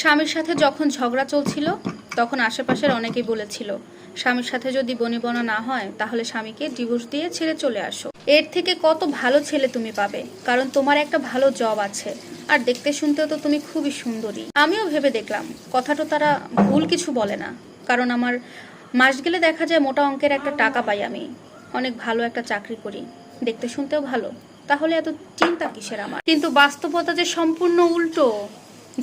স্বামীর সাথে যখন ঝগড়া চলছিল, তখন আশেপাশের অনেকেই বলেছিল, স্বামীর সাথে যদি বনিবনা না হয়, তাহলে স্বামীকে ডিভোর্স দিয়ে ছেড়ে চলে আসো। এর থেকে কত ভালো ছেলে তুমি পাবে? কারণ তোমার একটা ভালো জব আছে। আর দেখতে শুনতেও তো তুমি খুবই সুন্দরী। আমিও ভেবে দেখলাম, কথাটা তারা ভুল কিছু বলে না। কারণ আমার মাস গেলে দেখা যায় মোটা অঙ্কের একটা টাকা পাই আমি। অনেক ভালো একটা চাকরি করি। দেখতে শুনতেও ভালো। তাহলে এত চিন্তা কিসের আমার? কিন্তু বাস্তবতা যে সম্পূর্ণ উল্টো।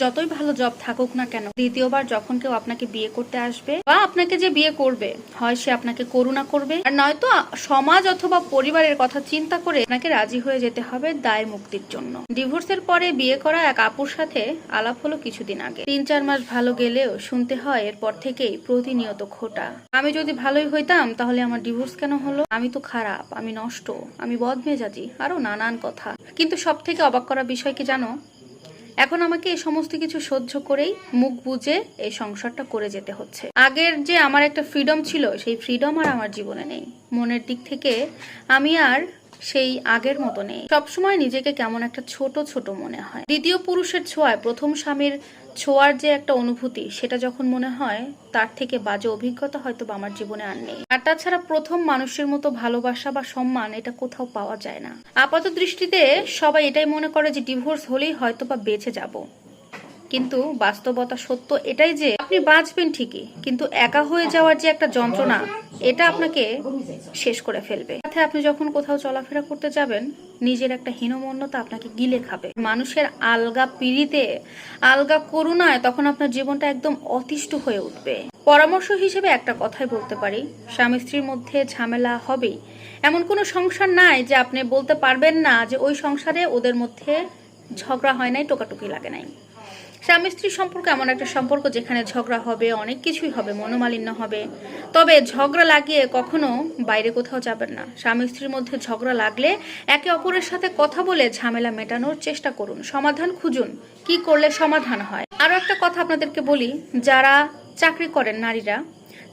যতই ভালো জব থাকুক না কেন, দ্বিতীয়বার যখন কেউ আপনাকে বিয়ে করতে আসবে বা আপনাকে যে বিয়ে করবে, হয় সে আপনাকে করুণা করবে। আর নয়তো সমাজ অথবা পরিবারের কথা চিন্তা করে আপনাকে রাজি হয়ে যেতে হবে দায় মুক্তির জন্য। ডিভোর্সের পরে বিয়ে করা এক আপুর সাথে আলাপ হলো কিছুদিন আগে। তিন চার মাস ভালো গেলেও শুনতে হয় এরপর থেকেই প্রতিনিয়ত খোটা। আমি যদি ভালোই হইতাম, তাহলে আমার ডিভোর্স কেন হলো? আমি তো খারাপ, আমি নষ্ট, আমি বদমেজাজি, আরও নানান কথা। কিন্তু সব থেকে অবাক করা বিষয় কি জানো? এখন আমাকে এই সমস্ত কিছু সহ্য করেই মুখ বুঝে এই সংসারটা করে যেতে হচ্ছে। আগের যে আমার একটা ফ্রিডম ছিল, সেই ফ্রিডম আর আমার জীবনে নেই। মনের দিক থেকে আমি আর সেই আগের মতো নেই সবসময় নিজেকে কেমন একটা ছোট ছোট মনে হয়। দ্বিতীয় পুরুষের ছোঁয়ায় প্রথম স্বামীর ছোঁয়ার যে একটা অনুভূতি, সেটা যখন মনে হয়, তার থেকে বাজে অভিজ্ঞতা হয়তো বা আমার জীবনে আর নেই। আর তাছাড়া প্রথম মানুষের মতো ভালোবাসা বা সম্মান এটা কোথাও পাওয়া যায় না। আপাত দৃষ্টিতে সবাই এটাই মনে করে যে ডিভোর্স হলেই হয়তো বা বেঁচে যাব। কিন্তু বাস্তবতা সত্য এটাই যে, আপনি বাঁচবেন ঠিকই, কিন্তু একা হয়ে যাওয়ার যে একটা যন্ত্রণা এটা আপনাকে শেষ করে ফেলবে। সাথে আপনি যখন কোথাও চলাফেরা করতে যাবেন, নিজের একটা হীনমন্যতা আপনাকে গিলে খাবে। মানুষের আলগা পিড়িতে, আলগা করুণায় তখন আপনার জীবনটা একদম অতিষ্ঠ হয়ে উঠবে। পরামর্শ হিসেবে একটা কথাই বলতে পারি, স্বামী স্ত্রীর মধ্যে ঝামেলা হবেই। এমন কোনো সংসার নাই যে আপনি বলতে পারবেন না যে ওই সংসারে ওদের মধ্যে ঝগড়া হয় নাই, টোকাটুকি লাগে নাই। স্বামী স্ত্রী সম্পর্ক এমন একটা সম্পর্ক যেখানে ঝগড়া হবে, অনেক কিছুই হবে, মনোমালিন্য হবে। তবে ঝগড়া লাগিয়ে কখনো বাইরে কোথাও যাবেন না। স্বামী স্ত্রীর মধ্যে ঝগড়া লাগলে একে অপরের সাথে কথা বলে ঝামেলা মেটানোর চেষ্টা করুন। সমাধান খুঁজুন, কি করলে সমাধান হয়। আরও একটা কথা আপনাদেরকে বলি, যারা চাকরি করেন নারীরা,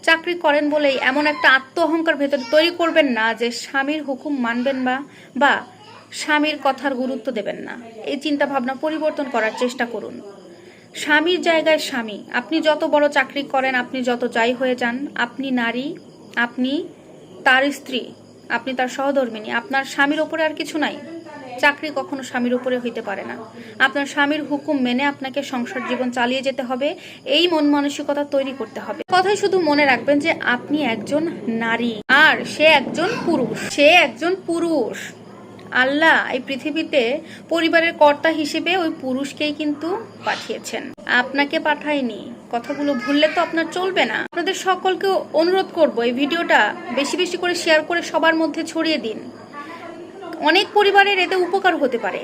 চাকরি করেন বলেই এমন একটা আত্ম অহংকার ভেতরে তৈরি করবেন না যে স্বামীর হুকুম মানবেন বা বা স্বামীর কথার গুরুত্ব দেবেন না। এই চিন্তা ভাবনা পরিবর্তন করার চেষ্টা করুন। স্বামীর জায়গায় স্বামী। আপনি যত বড় চাকরি করেন, আপনি যত যাই হয়ে যান, আপনি নারী, আপনি তার স্ত্রী, আপনি তার সহধর্মিনী, আপনার স্বামীর ওপরে আর কিছু নাই। চাকরি কখনো স্বামীর উপরে হইতে পারে না। আপনার স্বামীর হুকুম মেনে আপনাকে সংসার জীবন চালিয়ে যেতে হবে, এই মন মানসিকতা তৈরি করতে হবে। কথাই শুধু মনে রাখবেন যে, আপনি একজন নারী, আর সে একজন পুরুষ। সে একজন পুরুষ। আল্লাহ এই পৃথিবীতে পরিবারের কর্তা হিসেবে ওই পুরুষকেই কিন্তু পাঠিয়েছেন। আপনাকে পাঠায়নি কথাগুলো ভুললে তো আপনার চলবে না। আপনাদের সকলকে অনুরোধ করব এই ভিডিওটা বেশি বেশি করে শেয়ার করে সবার মধ্যে ছড়িয়ে দিন। অনেক পরিবারের এতে উপকার হতে পারে।